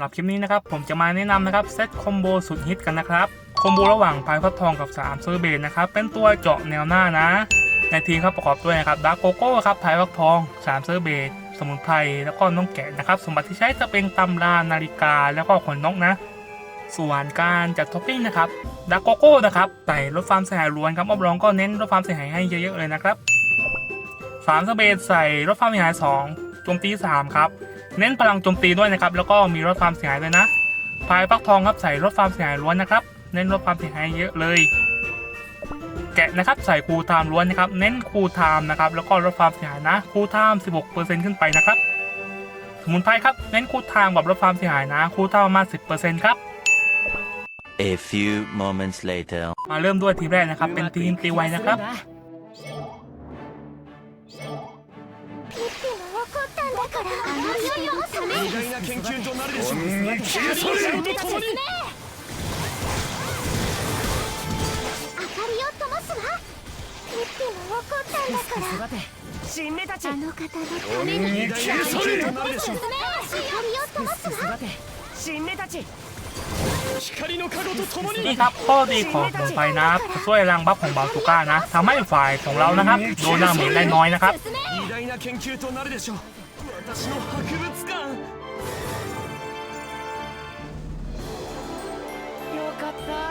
หรับคลิปนี้นะครับผมจะมาแนะนำนะครับเซตคอมโบสุดฮิตกันนะครับคอมโบระหว่างพายพัดทองกับ3เซอร์เบนนะครับเป็นตัวเจาะแนวหน้านะ ในทีมครับประกอบด้วยนะครับดาร์โกโก้ครับพายพัดทอง3เซอร์เบนสมุนไพรแล้วก็น้องแกะนะครับ สมบัติที่ใช้จะเป็นตำรานาฬิกาแล้วก็ขนนกนะส่วนการจัดท็อปปิ้งนะครับดาร์โกโก้นะครับใส่ลดความเสียหายล้วนครับอบรองก็เน้นลดความเสียหายให้เยอะๆเลยนะครับสามสเบนใส่ลดความเสียหายสองโจมตีสามครับ เน้นพลังโจมตีด้วยนะครับแล้วก็มีลดความเสียหายด้วยนะพายฟักทองครับใส่ลดความเสียหายล้วนนะครับ เน้นลดความเสียหายเยอะเลย แกะนะครับใส่คูลไทม์ล้วนนะครับ เน้นคูลไทม์นะครับแล้วก็ลดความเสียหายนะคูลไทม์16%ขึ้นไปนะครับสมุนไพรครับเน้นคูลไทม์กับลดความเสียหายนะคูลไทม์ประมาณ10%ครับ A few moments later. มาเริ่มด้วยทีมแรกนะครับ เป็นทีมตีไวนะครับ 偉大な研究となるでしょう消え去れですね明かりを灯すわピッピも怒ったんだからて新芽たちあの方のために偉大な研究となるでしょう明かりを灯すわて新芽たち光の加護と共に นี่ครับข้อดีของสมุนไพรนะจะช่วยรังบัฟของบาซูก้านะทำให้ฝ่ายของเรานะครับโดนดาเมจได้น้อยนะครับ 進め偉大な研究となるでしょう 私の博物館よかった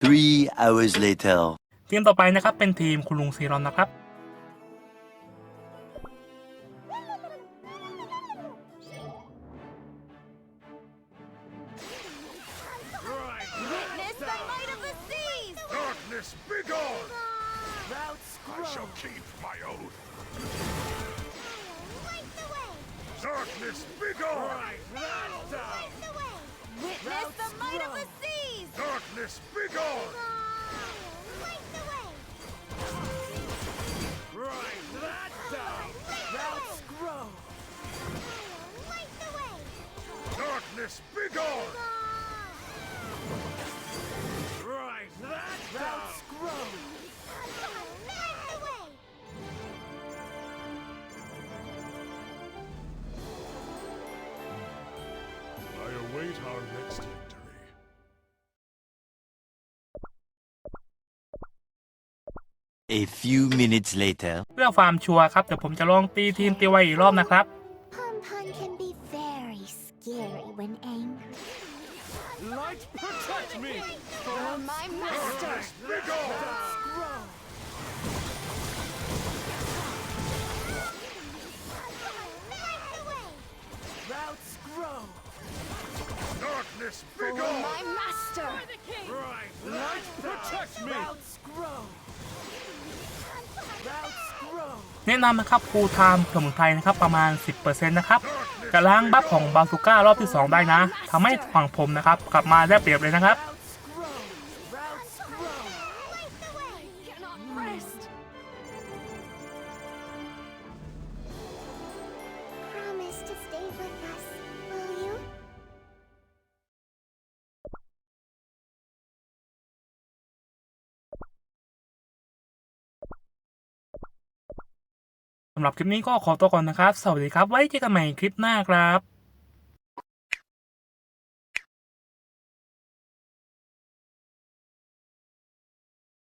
Three hours later. ทีมต่อไปนะครับเป็นทีมคุณลุงซีรอนนะครับ Darkness, begone! Route I shall keep my oath. Oh, Light the way Darkness, begone! Oh, Witness the might of the seas Darkness, begone! A few minutes later. เพื่อความชัวร์ครับ เดี๋ยวผมจะลองตีทีมตีไวอีกรอบนะครับ Pun Pun can be very scary when angry Light protect me For my master Begone! Grow Light the way Routes grow Darkness, For begone! my master Right Light protect me Routes grow Routes grow แนะนำนะครับคูลไทม์สมุนไพรนะครับประมาณ 10%นะครับจะล้างบัฟของบาซูก้ารอบที่ 2 ได้นะทำให้ฝั่งผมนะครับ กลับมาได้เปรียบเลยนะครับำหรับคลิปนี้ก็ขอตัวก่อนนะครับ สวัสดีครับ ไว้เจอกันใหม่คลิปหน้าครับ